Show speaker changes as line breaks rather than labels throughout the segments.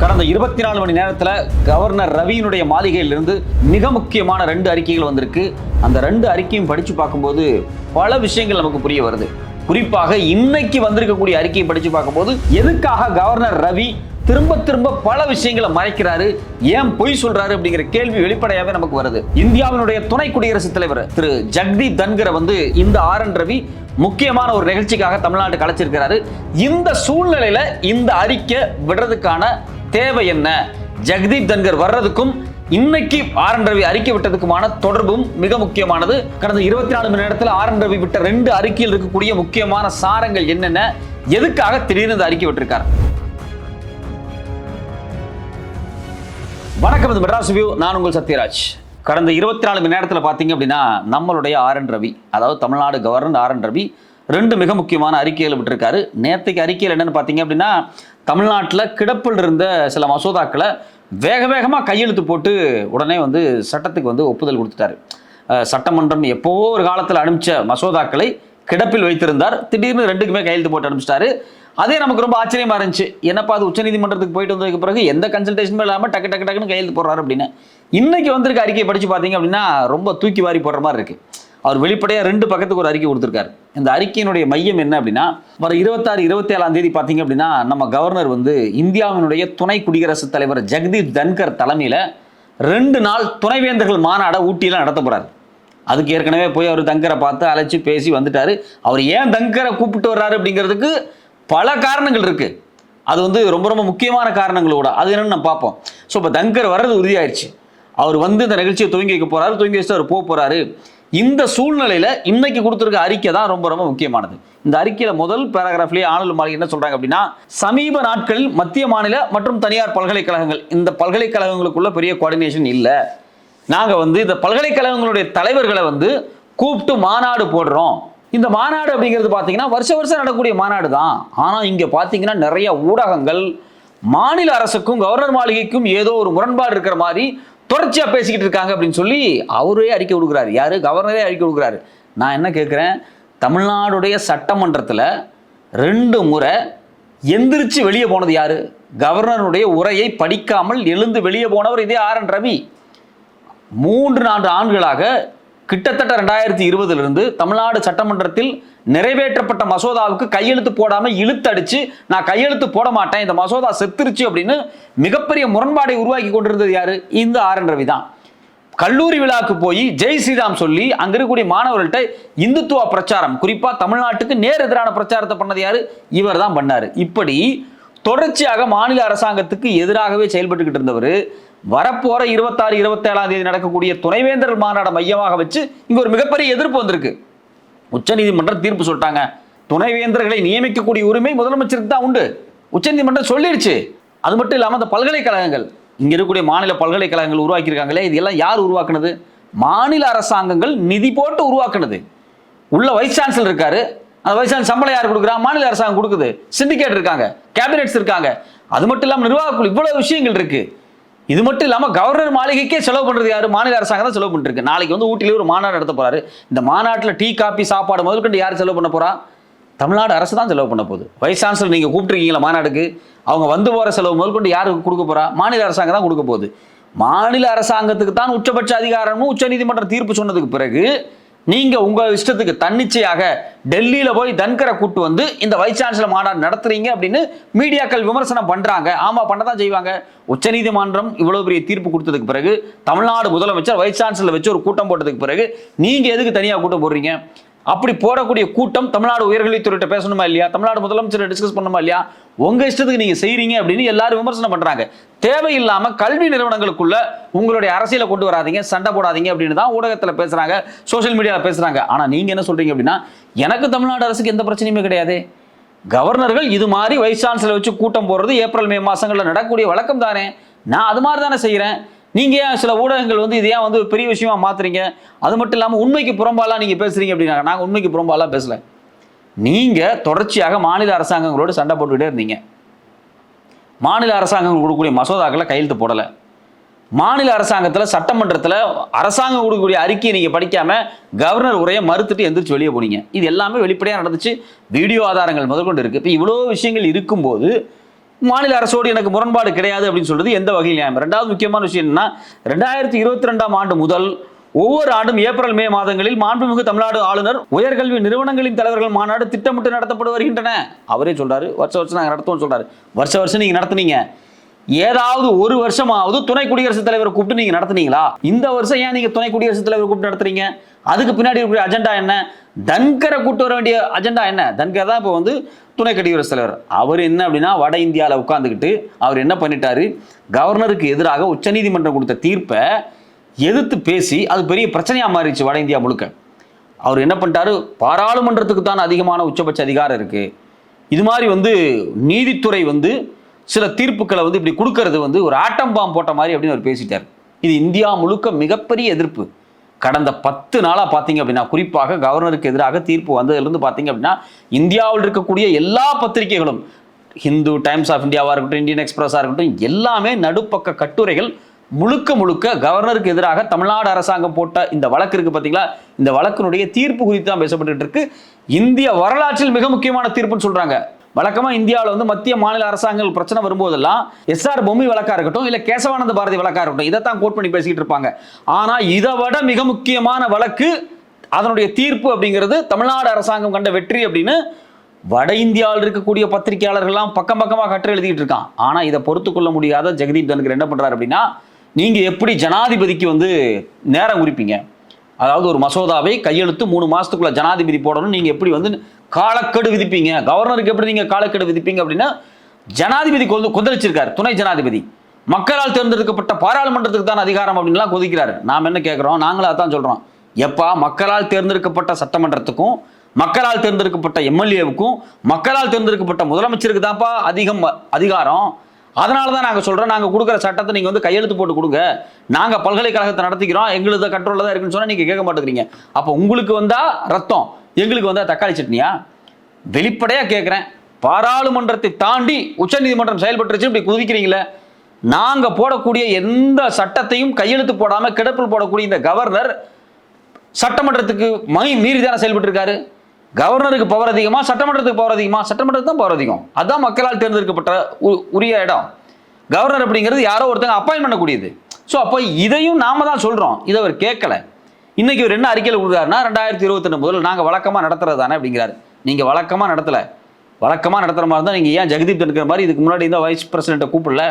கடந்த இருபத்தி நாலு மணி நேரத்தில் கவர்னர் ரவியினுடைய மாளிகையிலிருந்து மிக முக்கியமான ரெண்டு அறிக்கைகள் வந்திருக்கு. அந்த ரெண்டு அறிக்கையும் படித்து பார்க்கும்போது பல விஷயங்கள் நமக்கு புரிய வருது. குறிப்பாக இன்னைக்கு வந்திருக்கக்கூடிய அறிக்கையை படித்து பார்க்கும்போது எதுக்காக கவர்னர் ரவி திரும்ப திரும்ப பல விஷயங்களை மறைக்கிறாரு? ஏன் பொய் சொல்றாரு? அப்படிங்கிற கேள்வி வெளிப்படையாவே நமக்கு வருது. இந்தியாவினுடைய துணை குடியரசுத் தலைவர் திரு ஜக்தீப் தன்கரை வந்து இந்த ஆர் என் ரவி முக்கியமான ஒரு நிகழ்ச்சிக்காக தமிழ்நாட்டுக்கு அழைச்சிருக்கிறாரு. இந்த சூழ்நிலையில இந்த அறிக்கை விடுறதுக்கான தேவை என்ன? ஜெகதீப் தன்கர் வர்றதுக்கும் இன்னைக்கு ஆர் என் ரவி அறிக்கை விட்டதுக்குமான தொடர்பும் மிக முக்கியமானது. கடந்த இருபத்தி நாலு மணி நேரத்தில் ஆர் என் ரவி விட்ட ரெண்டு அறிக்கையில் இருக்கக்கூடிய முக்கியமான சாரங்கள் என்னென்ன? எதுக்காக திடீர்னு இந்த அறிக்கை விட்டிருக்கார்? வணக்கம் இது மெட்ராஸ் வியூ. நான் உங்கள் சத்யராஜ். கடந்த இருபத்தி நாலு மணி நேரத்தில் பார்த்தீங்க அப்படின்னா நம்மளுடைய ஆர் என் ரவி அதாவது Tamil Nadu governor R N Ravi ரெண்டு மிக முக்கியமான அறிக்கைகள் விட்டுருக்காரு. நேற்றுக்கு அறிக்கையில் என்னன்னு பார்த்தீங்க அப்படின்னா தமிழ்நாட்டில் கிடப்பில் இருந்த சில மசோதாக்களை வேக வேகமாக கையெழுத்து போட்டு உடனே வந்து சட்டத்துக்கு வந்து ஒப்புதல் கொடுத்துட்டாரு. சட்டமன்றம் எப்போவோ ஒரு காலத்தில் அனுப்பிச்ச மசோதாக்களை கிடப்பில் வைத்திருந்தார். திடீர்னு ரெண்டுக்குமே கையெழுத்து போட்டு அனுப்பிச்சிட்டாரு. அதே நமக்கு ரொம்ப ஆச்சரியமா இருந்துச்சு. என்னப்பா அது உச்சநீதிமன்றத்துக்கு போயிட்டு வந்ததுக்கு பிறகு எந்த கன்சல்டேஷனுமே இல்லாமல் டக்கு டக்கு டக்குன்னு கையெழுத்து போடுறாரு அப்படின்னு. இன்னைக்கு வந்திருக்க அறிக்கையை படிச்சு பார்த்தீங்க அப்படின்னா ரொம்ப தூக்கி வாரி போடுற மாதிரி இருக்கு. அவர் வெளிப்படையாக ரெண்டு பக்கத்துக்கு ஒரு அறிக்கை கொடுத்துருக்காரு. இந்த அறிக்கையினுடைய மையம் என்ன அப்படின்னா வர இருபத்தாறு இருபத்தி ஏழாம் தேதி பார்த்தீங்க அப்படின்னா நம்ம கவர்னர் வந்து இந்தியாவினுடைய துணை குடியரசுத் தலைவர் ஜெகதீப் தன்கர் தலைமையில் ரெண்டு நாள் துணைவேந்தர்கள் மாநாடை ஊட்டியில் நடத்த போகிறார் அதுக்கு ஏற்கனவே போய் அவர் தங்கரை பார்த்து அழைச்சி பேசி வந்துட்டார். அவர் ஏன் தங்கரை கூப்பிட்டு வர்றாரு அப்படிங்கிறதுக்கு பல காரணங்கள் இருக்குது அது வந்து ரொம்ப ரொம்ப முக்கியமான காரணங்களோட அது என்னன்னு நம்ம பார்ப்போம். ஸோ இப்போ தங்கர் வர்றது உறுதியாயிடுச்சு அவர் வந்து இந்த நிகழ்ச்சியை துவங்கி வைக்க போறாரு. துவங்கி வச்சுட்டு அவர் போக போகிறாரு இந்த சூழ்நிலையில இன்னைக்கு கொடுத்துருக்க அறிக்கை தான் ரொம்ப ரொம்ப முக்கியமானது. இந்த அறிக்கையில முதல் பேராகிராஃப்லேயே ஆனல் மாளிகை என்ன சொல்றாங்க அப்படின்னா சமீப நாட்களில் மத்திய மாநில மற்றும் தனியார் பல்கலைக்கழகங்கள் இந்த பல்கலைக்கழகங்களுக்குள்ள பெரிய கோஆர்டினேஷன் இல்லை. நாங்க வந்து இந்த பல்கலைக்கழகங்களுடைய தலைவர்களை வந்து கூப்பிட்டு மாநாடு போடுறோம். இந்த மாநாடு அப்படிங்கிறது பார்த்தீங்கன்னா வருஷ வருஷம் நடக்கக்கூடிய மாநாடு தான். ஆனால் இங்கே பார்த்தீங்கன்னா நிறைய ஊடகங்கள் மாநில அரசுக்கும் கவர்னர் மாளிகைக்கும் ஏதோ ஒரு முரண்பாடு இருக்கிற மாதிரி தொடர்ச்சியாக பேசிக்கிட்டு இருக்காங்க அப்படின்னு சொல்லி அவரே அறிக்கை கொடுக்குறாரு. யார்? கவர்னரே அறிக்கை கொடுக்குறாரு. நான் என்ன கேட்குறேன் தமிழ்நாடுடைய சட்டமன்றத்தில் ரெண்டு முறை எந்திரிச்சு வெளியே போனது யார்? கவர்னருடைய உரையை படிக்காமல் எழுந்து வெளியே போனவர் இதே ஆர். என். ரவி. மூன்று நான்கு ஆண்டுகளாக கிட்டத்தட்ட ரெண்டாயிரத்தி இருபதிலிருந்து தமிழ்நாடு சட்டமன்றத்தில் நிறைவேற்றப்பட்ட மசோதாவுக்கு கையெழுத்து போடாமல் இழுத்தடிச்சு நான் கையெழுத்து போட மாட்டேன் இந்த மசோதா செத்துருச்சு அப்படின்னு மிகப்பெரிய முரண்பாடை உருவாக்கி கொண்டிருந்தது யாரு? இந்த ஆர் என் ரவி தான். கல்லூரி விழாக்கு போய் ஜெய் ஸ்ரீராம் சொல்லி அங்க இருக்கக்கூடிய மாணவர்கள்ட்ட இந்துத்துவ பிரச்சாரம் குறிப்பா தமிழ்நாட்டுக்கு நேர் எதிரான பிரச்சாரத்தை பண்ணது யாரு? இவர் தான் பண்ணாரு. இப்படி தொடர்ச்சியாக மாநில அரசாங்கத்துக்கு எதிராகவே செயல்பட்டுக்கிட்டு இருந்தவர் வரப்போற இருபத்தாறு இருபத்தேழாம் தேதி நடக்கக்கூடிய துணைவேந்தர் மாநாட மையமாக வச்சு இங்க ஒரு மிகப்பெரிய எதிர்ப்பு வந்திருக்கு. உச்சநீதிமன்றம் தீர்ப்பு சொல்லிட்டாங்க. துணைவேந்தர்களை நியமிக்கக்கூடிய உரிமை முதலமைச்சருக்கு தான் உண்டு. உச்சநீதிமன்றம் சொல்லிடுச்சு. அது மட்டும் இல்லாமல் அந்த பல்கலைக்கழகங்கள் இங்கே இருக்கக்கூடிய மாநில பல்கலைக்கழகங்கள் உருவாக்கியிருக்காங்களே இதெல்லாம் யார் உருவாக்குனது? மாநில அரசாங்கங்கள் நிதி போட்டு உருவாக்குனது. உள்ள வைஸ் சான்சலர் இருக்காரு. அந்த வைஸ் சான்சலர் சம்பளம் யார் கொடுக்குறா? மாநில அரசாங்கம் கொடுக்குது. சிண்டிகேட் இருக்காங்க. கேபினெட்ஸ் இருக்காங்க. அது மட்டும் இல்லாமல் நிர்வாகக்குழு இவ்வளவு விஷயங்கள் இருக்குது இது மட்டும் இல்லாமல் கவர்னர் மாளிகைக்கே செலவு பண்ணுறது யாரு? மாநில அரசாங்கம் தான் செலவு பண்ணிருக்கு நாளைக்கு வந்து ஊட்டியில ஒரு மாநாடு நடத்த போறாரு. இந்த மாநாட்டில் டீ காப்பி சாப்பாடு முதற்கொண்டு யார் செலவு பண்ண போறா? தமிழ்நாடு அரசு தான் செலவு பண்ண போகுது. வைஸ் சான்சலர் நீங்கள் கூப்பிட்டுருக்கீங்களா மாநாடுக்கு? அவங்க வந்து போகிற செலவு முதற்கொண்டு யாருக்கு கொடுக்க போறா? மாநில அரசாங்கம் தான் கொடுக்க போகுது. மாநில அரசாங்கத்துக்கு தான் உச்சபட்ச அதிகாரம்னு உச்சநீதிமன்றம் தீர்ப்பு சொன்னதுக்கு பிறகு நீங்க உங்க இஷ்டத்துக்கு தன்னிச்சையாக டெல்லியில போய் தன்கரை கூட்டு வந்து இந்த வைஸ் சான்சலர் மாநாடு நடத்துறீங்க அப்படின்னு மீடியாக்கள் விமர்சனம் பண்றாங்க. ஆமா பண்ணதான் செய்வாங்க. உச்சநீதிமன்றம் இவ்வளவு பெரிய தீர்ப்பு கொடுத்ததுக்கு பிறகு தமிழ்நாடு முதலமைச்சர் வைஸ் சான்சலர் வச்சு ஒரு கூட்டம் போட்டதுக்கு பிறகு நீங்க எதுக்கு தனியா கூட்டம் போடுறீங்க? அப்படி போடக்கூடிய கூட்டம் தமிழ்நாடு உயர்கல்வித்துறையிட்ட பேசணுமா இல்லையா? தமிழ்நாடு முதலமைச்சர் டிஸ்கஸ் பண்ணணுமா இல்லையா? உங்க இஷ்டத்துக்கு நீங்க செய்றீங்க அப்படின்னு எல்லாரும் விமர்சனம் பண்றாங்க. தேவையில்லாம கல்வி நிறுவனங்களுக்குள்ள உங்களுடைய அரசியலை கொண்டு வராதீங்க சண்டை போடாதீங்க அப்படின்னு தான் ஊடகத்துல பேசுறாங்க சோஷியல் மீடியாவில் பேசுறாங்க. ஆனா நீங்க என்ன சொல்றீங்க அப்படின்னா எனக்கு தமிழ்நாடு அரசுக்கு எந்த பிரச்சனையுமே கிடையாது. கவர்னர்கள் இது மாதிரி வைஸ் சான்சலர் வச்சு கூட்டம் போடுறது ஏப்ரல் மே மாசங்களில் நடக்கக்கூடிய வழக்கம் தானே நான் அது மாதிரி தானே செய்கிறேன் நீங்கள் ஏன் சில ஊடகங்கள் வந்து இது ஏன் வந்து பெரிய விஷயமா மாத்துறீங்க? அது மட்டும் இல்லாமல் உண்மைக்கு புறம்பாலாம் நீங்கள் பேசுறீங்க அப்படின்னா நாங்கள் உண்மைக்கு புறம்பாலாம் பேசல. நீங்கள் தொடர்ச்சியாக மாநில அரசாங்கங்களோடு சண்டை போட்டுக்கிட்டே இருந்தீங்க. மாநில அரசாங்கங்கள் கொடுக்கக்கூடிய மசோதாக்களை கையெழுத்து போடலை. மாநில அரசாங்கத்தில் சட்டமன்றத்தில் அரசாங்கம் கொடுக்கக்கூடிய அறிக்கையை நீங்கள் படிக்காமல் கவர்னர் உரையை மறுத்துட்டு எந்திரிச்சு வெளியே போனீங்க. இது எல்லாமே வெளிப்படையாக நடந்துச்சு. வீடியோ ஆதாரங்கள் முதற்கொண்டு இருக்குது இப்போ இவ்வளோ விஷயங்கள் இருக்கும்போது மாநில அரசோடு எனக்கு முரண்பாடு கிடையாது அப்படின்னு சொல்றது எந்த வகையில் நியாயம். ரெண்டாவது முக்கியமான விஷயம் என்னன்னா ரெண்டாயிரத்தி இருபத்தி ரெண்டாம் ஆண்டு முதல் ஒவ்வொரு ஆண்டும் ஏப்ரல் மே மாதங்களில் மாண்புமிகு தமிழ்நாடு ஆளுநர் உயர்கல்வி நிறுவனங்களின் தலைவர்கள் மாநாடு திட்டமிட்டு நடத்தப்பட்டு வருகின்றன. அவரே சொல்றாரு வருஷ வருஷம் நாங்கள் நடத்துவோம் சொல்றாரு. வருஷ வருஷம் நீங்க நடத்துனீங்க. ஏதாவது ஒரு வருஷமாவது துணை குடியரசுத் தலைவரை கூப்பிட்டு நீங்க நடத்துனீங்களா? இந்த வருஷம் ஏன் நீங்க துணை குடியரசுத் தலைவர் கூப்பிட்டு நடத்துறீங்க? அதுக்கு பின்னாடி இருக்கிற அஜெண்டா என்ன? தன்கரை கூட்டு வர வேண்டிய அஜெண்டா என்ன? தன்கர் தான் இப்போ வந்து துணை குடியரசுத் தலைவர் அவர் என்ன அப்படின்னா வட இந்தியாவில் உட்காந்துக்கிட்டு அவர் என்ன பண்ணிட்டாரு? கவர்னருக்கு எதிராக உச்சநீதிமன்றம் கொடுத்த தீர்ப்பை எதிர்த்து பேசி அது பெரிய பிரச்சனையாக மாறிடுச்சு வட இந்தியா முழுக்க. அவர் என்ன பண்ணிட்டாரு? பாராளுமன்றத்துக்கு தான் அதிகமான உச்சபட்ச அதிகாரம் இருக்குது இது மாதிரி வந்து நீதித்துறை வந்து சில தீர்ப்புகளை வந்து இப்படி கொடுக்கறது வந்து ஒரு ஆட்டம் பாம் போட்ட மாதிரி அப்படின்னு அவர் பேசிட்டார். இது இந்தியா முழுக்க மிகப்பெரிய எதிர்ப்பு. கடந்த பத்து நாளாக பார்த்தீங்க அப்படின்னா குறிப்பாக கவர்னருக்கு எதிராக தீர்ப்பு வந்ததுலேருந்து பார்த்தீங்க அப்படின்னா இந்தியாவில் இருக்கக்கூடிய எல்லா பத்திரிகைகளும் ஹிந்து டைம்ஸ் ஆஃப் இந்தியாவாக இருக்கட்டும் இந்தியன் எக்ஸ்பிரஸாக இருக்கட்டும் எல்லாமே நடுப்பக்க கட்டுரைகள் முழுக்க முழுக்க கவர்னருக்கு எதிராக தமிழ்நாடு அரசாங்கம் போட்ட இந்த வழக்கு இருக்கு பார்த்தீங்களா? இந்த வழக்கினுடைய தீர்ப்பு குறித்து தான் பேசப்பட்டு இருக்கு. இந்திய வரலாற்றில் மிக முக்கியமான தீர்ப்புன்னு சொல்கிறாங்க வழக்கமாக இந்தியாவில் வந்து மத்திய மாநில அரசாங்கங்கள் பிரச்சனை வரும்போதெல்லாம் எஸ்ஆர் பொம்மி வழக்காக இருக்கட்டும் இல்லை கேசவானந்த பாரதி வழக்காக இருக்கட்டும் இதை தான் கோட் பண்ணி பேசிக்கிட்டு இருப்பாங்க. ஆனால் இதை விட மிக முக்கியமான வழக்கு அதனுடைய தீர்ப்பு அப்படிங்கிறது தமிழ்நாடு அரசாங்கம் கண்ட வெற்றி அப்படின்னு வட இந்தியாவில் இருக்கக்கூடிய பத்திரிகையாளர்கள்லாம் பக்கம் பக்கமாக கற்று எழுதிட்டு இருக்கான். ஆனால் இதை பொறுத்து கொள்ள முடியாத ஜெகதீப் தன்கர் என்ன பண்ணுறாரு அப்படின்னா நீங்கள் எப்படி ஜனாதிபதிக்கு வந்து நேரம் குறிப்பீங்க? அதாவது ஒரு மசோதாவை கையெழுத்து மூணு மாதத்துக்குள்ளே ஜனாதிபதி போடணும் நீங்கள் எப்படி வந்து காலக்கெடு விதிப்பீங்க. கவர்னருக்கு எப்படி நீங்கள் காலக்கெடு விதிப்பீங்க அப்படின்னா ஜனாதிபதி கொந்து கொந்தளிச்சிருக்காரு. துணை ஜனாதிபதி. மக்களால் தேர்ந்தெடுக்கப்பட்ட பாராளுமன்றத்துக்கு தான் அதிகாரம் அப்படின்லாம் கொதிக்கிறாரு. நாம் என்ன கேட்குறோம்? நாங்களும் அதான் சொல்கிறோம் எப்பா மக்களால் தேர்ந்தெடுக்கப்பட்ட சட்டமன்றத்துக்கும் மக்களால் தேர்ந்தெடுக்கப்பட்ட எம்எல்ஏவுக்கும் மக்களால் தேர்ந்தெடுக்கப்பட்ட முதலமைச்சருக்கு தான்ப்பா அதிகம் அதிகாரம். அதனால தான் நாங்கள் சொல்கிறோம் நாங்கள் கொடுக்குற சட்டத்தை நீங்கள் வந்து கையெழுத்து போட்டு கொடுங்க. நாங்கள் பல்கலைக்கழகத்தை நடத்திக்கிறோம். எங்களுக்கு கண்ட்ரோலில் தான் இருக்குன்னு சொன்னால் நீங்கள் கேட்க மாட்டேங்கிறீங்க. அப்போ உங்களுக்கு வந்தால் ரத்தம். எங்களுக்கு வந்தால் தக்காளி சட்னியா? வெளிப்படையாக கேட்குறேன் பாராளுமன்றத்தை தாண்டி உச்சநீதிமன்றம் செயல்பட்டுருச்சு இப்படி குதிக்கிறீங்களே நாங்கள் போடக்கூடிய எந்த சட்டத்தையும் கையெழுத்து போடாமல் கிடப்பில் போடக்கூடிய இந்த கவர்னர் சட்டமன்றத்துக்கு மை மீறி தானே செயல்பட்டுருக்காரு? கவர்னருக்கு பவர் அதிகமாக சட்டமன்றத்துக்கு பவர் அதிகமாக சட்டமன்றத்துக்கு தான் பவர் அதிகம். அதான் மக்களால் தேர்ந்தெடுக்கப்பட்ட உ- உரிய இடம். கவர்னர் அப்படிங்கிறது யாரோ ஒருத்தங்க அப்பாயின் பண்ணக்கூடியது. ஸோ அப்போ இதையும் நாம தான் சொல்கிறோம் இதை அவர் கேட்கல இன்னைக்கு இவர் என்ன அறிக்கையில் கொடுக்குறாருன்னா ரெண்டாயிரத்தி இருபத்தி முதல் நாங்கள் வழக்கமாக நடத்துறது தானே அப்படிங்கிறாரு. நீங்கள் வழக்கமாக நடத்தலை. வழக்கமாக நடத்துகிற மாதிரி தான் நீங்கள் ஏன் ஜெகதீப் தென்கிற மாதிரி இதுக்கு முன்னாடி இந்த வைஸ் பிரசிடென்ட்டை கூப்பிடல?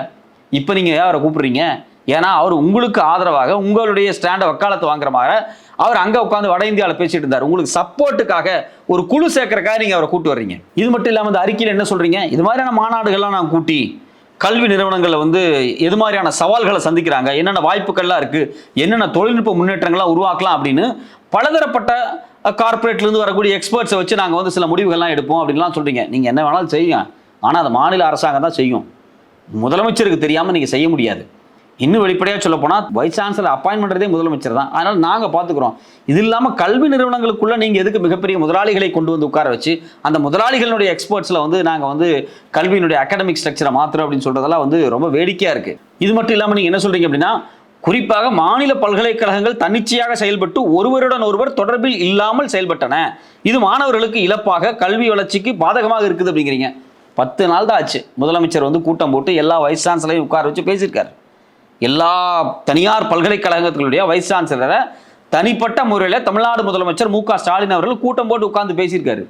இப்போ நீங்கள் ஏன் அவரை கூப்பிடுறீங்க? ஏன்னா அவர் உங்களுக்கு ஆதரவாக உங்களுடைய ஸ்டாண்டை வக்காலத்து வாங்குற மாதிரி அவர் அங்கே உட்காந்து வட இந்தியாவில் பேசிட்டு இருந்தார். உங்களுக்கு சப்போர்ட்டுக்காக ஒரு குழு சேர்க்கறக்காக நீங்கள் அவரை கூப்பிட்டு வர்றீங்க. இது மட்டும் இல்லாமல் இந்த அறிக்கையில் என்ன சொல்கிறீங்க இது மாதிரியான மாநாடுகள்லாம் நான் கூட்டி கல்வி நிறுவனங்களில் வந்து எது மாதிரியான சவால்களை சந்திக்கிறாங்க? என்னென்ன வாய்ப்புகள்லாம் இருக்குது என்னென்ன தொழில்நுட்ப முன்னேற்றங்கள்லாம் உருவாக்கலாம் அப்படின்னு பலதரப்பட்ட கார்ப்பரேட்லேருந்து வரக்கூடிய எக்ஸ்பர்ட்ஸை வச்சு நாங்கள் வந்து சில முடிவுகள்லாம் எடுப்போம் அப்படின்லாம் சொல்கிறீங்க நீங்கள் என்ன வேணாலும் செய்யுங்க. ஆனால் அது மாநில அரசாங்கம் தான் செய்யும். முதலமைச்சருக்கு தெரியாமல் நீங்கள் செய்ய முடியாது. இன்னும் வெளிப்படையாக சொல்ல போனால் வைஸ் சான்சலர் அப்பாயின் பண்ணுறதே முதலமைச்சர் தான். அதனால் நாங்கள் பார்த்துக்குறோம் இது இல்லாமல் கல்வி நிறுவனங்களுக்குள்ளே நீங்கள் எதுக்கு மிகப்பெரிய முதலாளிகளை கொண்டு வந்து உட்கார வச்சு அந்த முதலாளிகளுடைய எக்ஸ்பர்ட்ஸில் வந்து நாங்கள் வந்து கல்வியினுடைய அகாடமிக் ஸ்ட்ரக்சரை மாத்திரம் அப்படின்னு சொல்கிறதெல்லாம் வந்து ரொம்ப வேடிக்கையாக இருக்குது இது மட்டும் இல்லாமல் நீங்கள் என்ன சொல்கிறீங்க அப்படின்னா குறிப்பாக மாநில பல்கலைக்கழகங்கள் தன்னிச்சையாக செயல்பட்டு ஒருவருடன் ஒருவர் தொடர்பில் இல்லாமல் செயல்பட்டன. இது மாணவர்களுக்கு இழப்பாக கல்வி வளர்ச்சிக்கு பாதகமாக இருக்குது அப்படிங்கிறீங்க. பத்து நாள் தான் ஆச்சு. முதலமைச்சர் வந்து கூட்டம் போட்டு எல்லா வைஸ் சான்சலையும் உட்கார வச்சு பேசியிருக்காரு. எல்லா தனியார் பல்கலைக்கழகங்களுடைய வைஸ் சான்சலரை தனிப்பட்ட முறையில் தமிழ்நாடு முதலமைச்சர் மு க ஸ்டாலின் அவர்கள் கூட்டம் போட்டு உட்கார்ந்து பேசியிருக்காரு.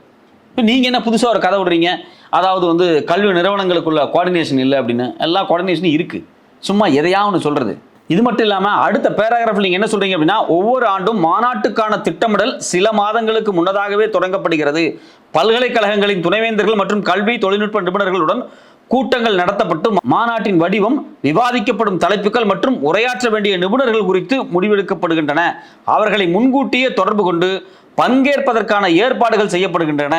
இப்போ நீங்கள் என்ன புதுசாக ஒரு கதை விடுறீங்க? அதாவது வந்து கல்வி நிறுவனங்களுக்குள்ள கோஆர்டினேஷன் இல்லை அப்படின்னு. எல்லா கோஆர்டினேஷனும் இருக்குது சும்மா எதையா ஒன்று சொல்கிறது இது மட்டும் இல்லாமல் அடுத்த பேராகிராஃபில் நீங்கள் என்ன சொல்கிறீங்க அப்படின்னா ஒவ்வொரு ஆண்டும் மாநாட்டுக்கான திட்டமிடல் சில மாதங்களுக்கு முன்னதாகவே தொடங்கப்படுகிறது. பல்கலைக்கழகங்களின் துணைவேந்தர்கள் மற்றும் கல்வி தொழில்நுட்ப நிபுணர்களுடன் கூட்டங்கள் நடத்தப்பட்டு மாநாட்டின் வடிவம் விவாதிக்கப்படும் தலைப்புகள் மற்றும் உரையாற்ற வேண்டிய நிபுணர்கள் குறித்து முடிவெடுக்கப்படுகின்றன. அவர்களை முன்கூட்டியே தொடர்பு கொண்டு பங்கேற்பதற்கான ஏற்பாடுகள் செய்யப்படுகின்றன.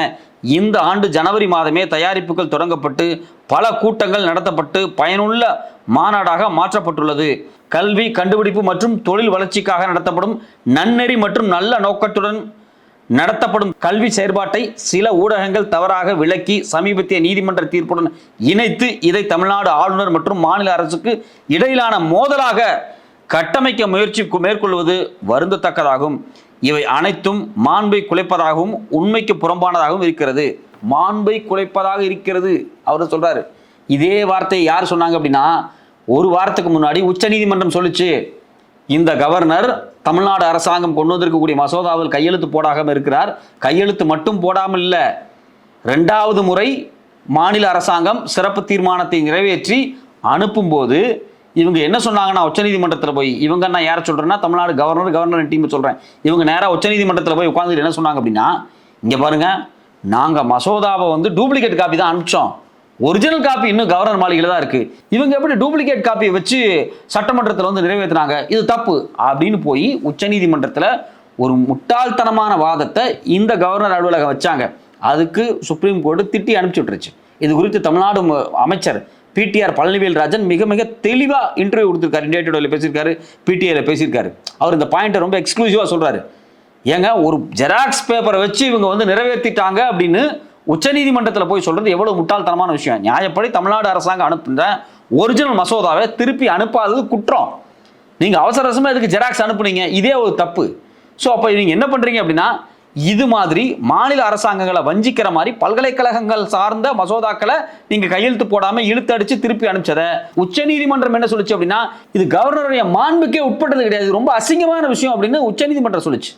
இந்த ஆண்டு ஜனவரி மாதமே தயாரிப்புகள் தொடங்கப்பட்டு பல கூட்டங்கள் நடத்தப்பட்டு பயனுள்ள மாநாடாக மாற்றப்பட்டுள்ளது. கல்வி கண்டுபிடிப்பு மற்றும் தொழில் வளர்ச்சிக்காக நடத்தப்படும் நன்னெறி மற்றும் நல்ல நோக்கத்துடன் நடத்தப்படும் கல்வி செயற்பாட்டை சில ஊடகங்கள் தவறாக விளக்கி சமீபத்திய நீதிமன்ற தீர்ப்புடன் இணைத்து இதை தமிழ்நாடு ஆளுநர் மற்றும் மாநில அரசுக்கு இடையிலான மோதலாக கட்டமைக்க முயற்சி மேற்கொள்வது வருந்தத்தக்கதாகும். இவை அனைத்தும் மாண்பை குலைப்பதாகவும் உண்மைக்கு புறம்பானதாகவும் இருக்கிறது. மாண்பை குலைப்பதாக இருக்கிறது அவர் சொல்றாரு. இதே வார்த்தையை யார் சொன்னாங்க அப்படின்னா ஒரு வாரத்துக்கு முன்னாடி உச்சநீதிமன்றம் சொல்லுச்சு. இந்த கவர்னர் தமிழ்நாடு அரசாங்கம் கொண்டு வந்திருக்கக்கூடிய மசோதாவில் கையெழுத்து போடாமல் இருக்கிறார். கையெழுத்து மட்டும் போடாமல் இல்லை ரெண்டாவது முறை மாநில அரசாங்கம் சிறப்பு தீர்மானத்தை நிறைவேற்றி அனுப்பும்போது இவங்க என்ன சொன்னாங்கன்னா உச்சநீதிமன்றத்தில் போய் இவங்க நான் யாரை சொல்கிறேன்னா தமிழ்நாடு கவர்னர் கவர்னர் டீம் சொல்கிறேன் இவங்க நேராக உச்சநீதிமன்றத்தில் போய் உட்காந்துட்டு என்ன சொன்னாங்க அப்படின்னா இங்கே பாருங்க நாங்கள் மசோதாவை வந்து டூப்ளிகேட் காப்பி தான் அனுப்பிச்சோம். ஒரிஜினல் காப்பி இன்னும் கவர்னர் மாளிகையில் தான் இருக்குது இவங்க எப்படி டூப்ளிகேட் காப்பியை வச்சு சட்டமன்றத்தில் வந்து நிறைவேற்றினாங்க இது தப்பு. அப்படின்னு போய் உச்சநீதிமன்றத்தில் ஒரு முட்டாள்தனமான வாதத்தை இந்த கவர்னர் அலுவலகம் வச்சாங்க. அதுக்கு சுப்ரீம் கோர்ட்டு திட்டி அனுப்பிச்சி விட்டுருச்சு. இது குறித்து தமிழ்நாடு அமைச்சர் பிடிஆர் பழனிவேல் ராஜன் மிக மிக தெளிவாக இன்டர்வியூ கொடுத்துருக்காரு. இந்தியா டுடேல பேசியிருக்காரு பிடிஐல பேசியிருக்காரு. அவர் இந்த பாயிண்ட்டை ரொம்ப எக்ஸ்க்ளூசிவாக சொல்கிறாரு ஏங்க ஒரு ஜெராக்ஸ் பேப்பரை வச்சு இவங்க வந்து நிறைவேற்றிட்டாங்க அப்படின்னு உச்சநீதிமன்றத்தில் போய் சொல்றது எவ்வளவு முட்டாள்தனமான விஷயம். நியாயப்படி தமிழ்நாடு அரசாங்கம் அனுப்புன ஒரிஜினல் மசோதாவை திருப்பி அனுப்பாதது குற்றம். நீங்க அவசர அவசரமா இதுக்கு ஜெராக்ஸ் அனுப்புனீங்க இதே ஒரு தப்பு. ஸோ அப்போ நீங்க என்ன பண்றீங்க அப்படின்னா இது மாதிரி மாநில அரசாங்கங்களை வஞ்சிக்கிற மாதிரி பல்கலைக்கழகங்கள் சார்ந்த மசோதாக்களை நீங்க கையெழுத்து போடாம இழுத்து அடிச்சு திருப்பி அனுப்பிச்சதை உச்சநீதிமன்றம் என்ன சொல்லுச்சு அப்படின்னா இது கவர்னருடைய மாண்புக்கே உட்பட்டது கிடையாது. ரொம்ப அசிங்கமான விஷயம் அப்படின்னு உச்சநீதிமன்றம் சொல்லுச்சு.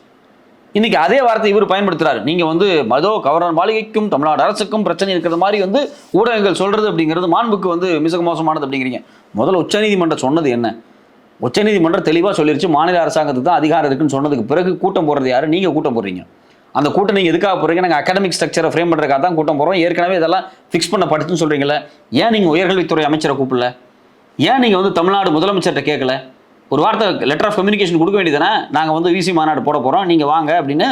இன்னைக்கு அதே வார்த்தை இவர் பயன்படுத்துறாரு. நீங்க வந்து மதோ கவர்னர் மாளிகைக்கும் தமிழ்நாடு அரசுக்கும் பிரச்சனை இருக்கிற மாதிரி வந்து ஊடகங்கள் சொல்றது அப்படிங்கிறது மாண்புக்கு வந்து மிக மோசமானது அப்படிங்கிறீங்க. முதல்ல உச்சநீதிமன்றம் சொன்னது என்ன? உச்சநீதிமன்றம் தெளிவாக சொல்லிருச்சு மாநில அரசாங்கத்துக்கு தான் அதிகாரம் இருக்குன்னு சொன்னதுக்கு பிறகு கூட்டம் போடுறது யாரு? நீங்க கூட்டம் போடுறீங்க. அந்த கூட்டம் நீங்கள் எதுக்காக போகிறீங்க நாங்கள் அகாடமிக் ஸ்ட்ரக்சரை ஃப்ரேம் பண்ணுறதுக்காக தான் கூட்டம் போகிறோம் ஏற்கனவே இதெல்லாம் ஃபிக்ஸ் பண்ண பண்ணப்பட்டுன்னு சொல்கிறீங்களே ஏன் நீங்கள் உயர்கல்வித்துறை அமைச்சரை கூப்பிடல? ஏன் நீங்கள் வந்து தமிழ்நாடு முதலமைச்சர்கிட்ட கேட்கல? ஒரு வார்த்தை லெட்டர் ஆஃப் கம்யூனிகேஷன் கொடுக்க வேண்டியதானே நாங்கள் வந்து விசி மாநாடு போட போகிறோம் நீங்கள் வாங்க அப்படின்னு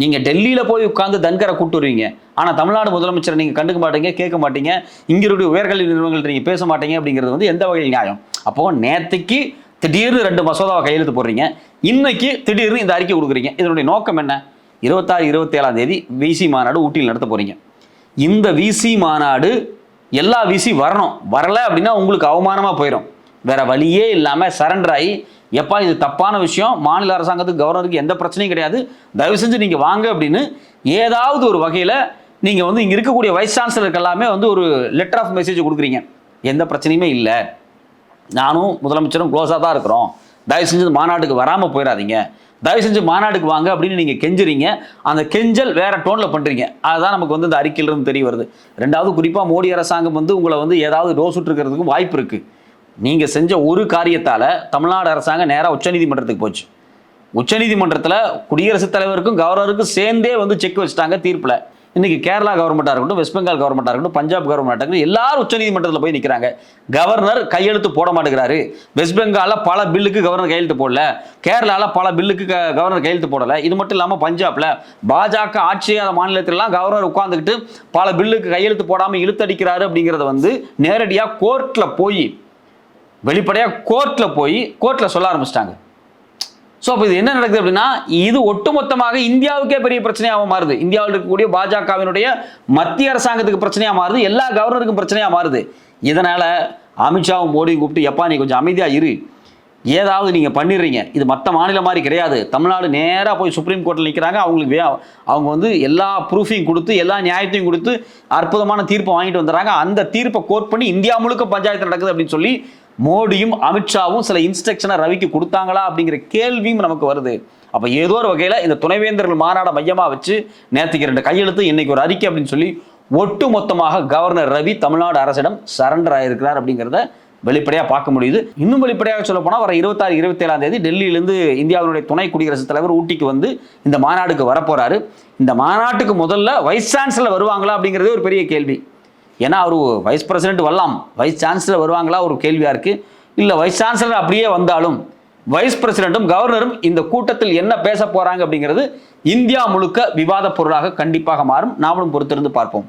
நீங்கள் டெல்லியில் போய் உட்காந்து தன்கரை கூப்பிட்டு வருவீங்க. ஆனால் தமிழ்நாடு முதலமைச்சரை நீங்கள் கண்டுக்க மாட்டீங்க கேட்க மாட்டீங்க. இங்கே இருக்கிற உயர்கல்வி நிறுவனங்கள் நீங்கள் பேச மாட்டீங்க அப்படிங்கிறது வந்து எந்த வகையில் நியாயம்? அப்போது நேற்றுக்கு திடீர்னு ரெண்டு மசோதாவை கையெழுத்து போடுறீங்க. இன்னைக்கு திடீர்னு இந்த அறிக்கை கொடுக்குறீங்க. இதனுடைய நோக்கம் என்ன? இருபத்தாறு இருபத்தேழாம் தேதி விசி மாநாடு ஊட்டியில் நடத்த போகிறீங்க இந்த விசி மாநாடு எல்லா விசி வரணும். வரலை அப்படின்னா உங்களுக்கு அவமானமாக போயிடும் வேற வழியே இல்லாமல் சரண்டர் ஆகி எப்பா இது தப்பான விஷயம். மாநில அரசாங்கத்துக்கு கவர்னருக்கு எந்த பிரச்சனையும் கிடையாது. தயவு செஞ்சு நீங்கள் வாங்க அப்படின்னு ஏதாவது ஒரு வகையில் நீங்கள் வந்து இங்கே இருக்கக்கூடிய வைஸ் சான்சலருக்கு எல்லாமே வந்து ஒரு லெட்டர் ஆஃப் மெசேஜ் கொடுக்குறீங்க. எந்த பிரச்சனையுமே இல்லை. நானும் முதலமைச்சரும் க்ளோஸாக தான் இருக்கிறோம். தயவு செஞ்சு மாநாட்டுக்கு வராமல் போயிடாதீங்க. தயவு செஞ்சு மாநாட்டுக்கு வாங்க அப்படின்னு நீங்கள் கெஞ்சுறீங்க. அந்த கெஞ்சல் வேறு டோனில் பண்ணுறீங்க அதுதான் நமக்கு வந்து இந்த அறிக்கையிலிருந்து தெரிய வருது. ரெண்டாவது குறிப்பாக மோடி அரசாங்கம் வந்து உங்களை வந்து ஏதாவது டோஸ் விட்டுருக்கிறதுக்கும் வாய்ப்பு இருக்குது நீங்கள் செஞ்ச ஒரு காரியத்தால் தமிழ்நாடு அரசாங்கம் நேராக உச்சநீதிமன்றத்துக்கு போச்சு. உச்சநீதிமன்றத்தில் குடியரசுத் தலைவருக்கும் கவர்னருக்கும் சேர்ந்தே வந்து செக் வச்சுட்டாங்க தீர்ப்பில். இன்றைக்கி கேரளா கவர்மெண்ட்டாக இருக்கட்டும் வெஸ்ட் பெங்கால் கவர்மெண்ட்டாக இருக்கட்டும் பஞ்சாப் கவர்மெண்ட்டாக இருக்கட்டும் எல்லாரும் உச்சநீதிமன்றத்தில் போய் நிற்கிறாங்க கவர்னர் கையெழுத்து போட மாட்டேங்கிறாரு. வெஸ்ட் பெங்காலில் பல பில்லுக்கு கவர்னர் கையெழுத்து போடல. கேரளாவில் பல பில்லுக்கு க- கவர்னர் கையெழுத்து போடலை. இது மட்டும் இல்லாமல் பஞ்சாபில் பாஜக ஆட்சி மாநிலத்திலலாம் கவர்னர் உட்காந்துக்கிட்டு பல பில்லுக்கு கையெழுத்து போடாமல் இழுத்தடிக்கிறாரு அப்படிங்கிறத வந்து நேரடியாக கோர்ட்டில் போய் வெளிப்படையாக கோர்ட்டில் போய் கோர்ட்டில் சொல்ல ஆரம்பிச்சிட்டாங்க. ஸோ அப்போ இது என்ன நடக்குது அப்படின்னா இது ஒட்டுமொத்தமாக இந்தியாவுக்கே பெரிய பிரச்சனையாக மாறுது. இந்தியாவில் இருக்கக்கூடிய பாஜகவினுடைய மத்திய அரசாங்கத்துக்கு பிரச்சனையாக மாறுது எல்லா கவர்னருக்கும் பிரச்சனையாக மாறுது. இதனால் அமித்ஷாவும் மோடியும் கூப்பிட்டு எப்பா நீ கொஞ்சம் அமைதியாக இரு. ஏதாவது நீங்கள் பண்ணிடுறீங்க. இது மற்ற மாநிலம் மாதிரி கிடையாது. தமிழ்நாடு நேராக போய் சுப்ரீம் கோர்ட்டில் நிற்கிறாங்க அவங்களுக்கு வே- அவங்க வந்து எல்லா ப்ரூஃபையும் கொடுத்து எல்லா நியாயத்தையும் கொடுத்து அற்புதமான தீர்ப்பை வாங்கிட்டு வந்துடுறாங்க. அந்த தீர்ப்பை கோர்ட் பண்ணி இந்தியா முழுக்க பஞ்சாயத்து நடக்குது அப்படின்னு சொல்லி மோடியும் அமித்ஷாவும் சில இன்ஸ்ட்ரக்ஷனை ரவிக்கு கொடுத்தாங்களா அப்படிங்கிற கேள்வியும் நமக்கு வருது. அப்போ ஏதோ ஒரு வகையில் இந்த துணைவேந்தர்கள் மாநாட மையமாக வச்சு நேற்றுக்கு ரெண்டு கையெழுத்து இன்னைக்கு ஒரு அறிக்கை அப்படின்னு சொல்லி ஒட்டு மொத்தமாக கவர்னர் ரவி தமிழ்நாடு அரசிடம் சரண்டர் ஆயிருக்கிறார் அப்படிங்கிறத வெளிப்படையாக பார்க்க முடியுது. இன்னும் வெளிப்படையாக சொல்ல போனால் வர இருபத்தாறு இருபத்தேழாம் தேதி டெல்லியிலேருந்து இந்தியாவினுடைய துணை குடியரசுத் தலைவர் ஊட்டிக்கு வந்து இந்த மாநாடுக்கு வரப்போகிறாரு இந்த மாநாட்டுக்கு முதல்ல வைஸ் சான்சலர் வருவாங்களா அப்படிங்கிறதே ஒரு பெரிய கேள்வி. ஏன்னா அவர் வைஸ் பிரசிடென்ட் வரலாம். வைஸ் சான்சலர் வருவாங்களா? ஒரு கேள்வியாக இருக்குது இல்லை வைஸ் சான்சலர் அப்படியே வந்தாலும் வைஸ் பிரசிடென்ட்டும் கவர்னரும் இந்த கூட்டத்தில் என்ன பேச போகிறாங்க அப்படிங்கிறது இந்தியா முழுக்க விவாத பொருளாக கண்டிப்பாக மாறும். நாமளும் பொறுத்திருந்து பார்ப்போம்.